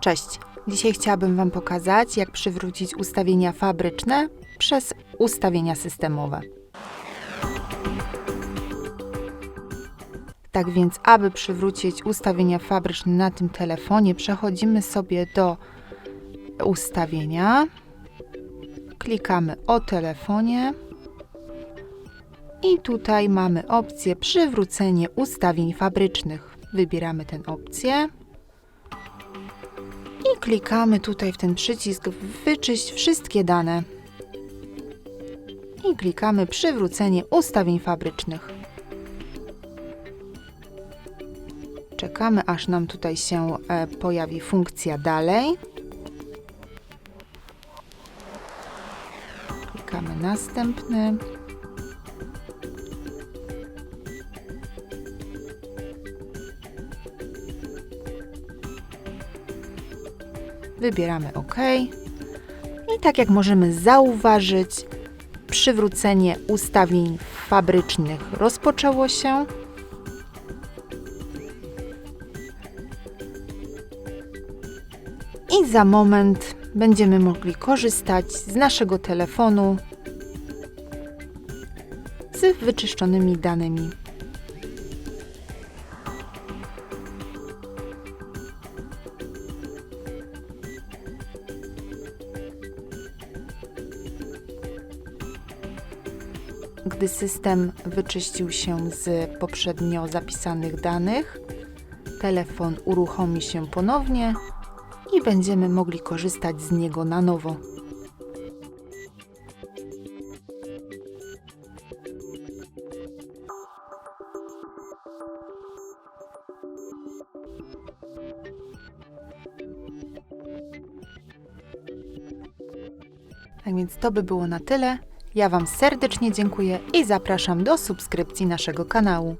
Cześć! Dzisiaj chciałabym Wam pokazać, jak przywrócić ustawienia fabryczne przez ustawienia systemowe. Tak więc, aby przywrócić ustawienia fabryczne na tym telefonie, przechodzimy sobie do ustawienia, klikamy o telefonie i tutaj mamy opcję przywrócenie ustawień fabrycznych. Wybieramy tę opcję i klikamy tutaj w ten przycisk wyczyść wszystkie dane i klikamy przywrócenie ustawień fabrycznych. Czekamy aż nam tutaj się e, pojawi funkcja dalej. Klikamy następny. Wybieramy OK. I tak jak możemy zauważyć, przywrócenie ustawień fabrycznych rozpoczęło się. I za moment będziemy mogli korzystać z naszego telefonu z wyczyszczonymi danymi. Gdy system wyczyścił się z poprzednio zapisanych danych, telefon uruchomi się ponownie i będziemy mogli korzystać z niego na nowo. Tak więc to by było na tyle. Ja Wam serdecznie dziękuję i zapraszam do subskrypcji naszego kanału.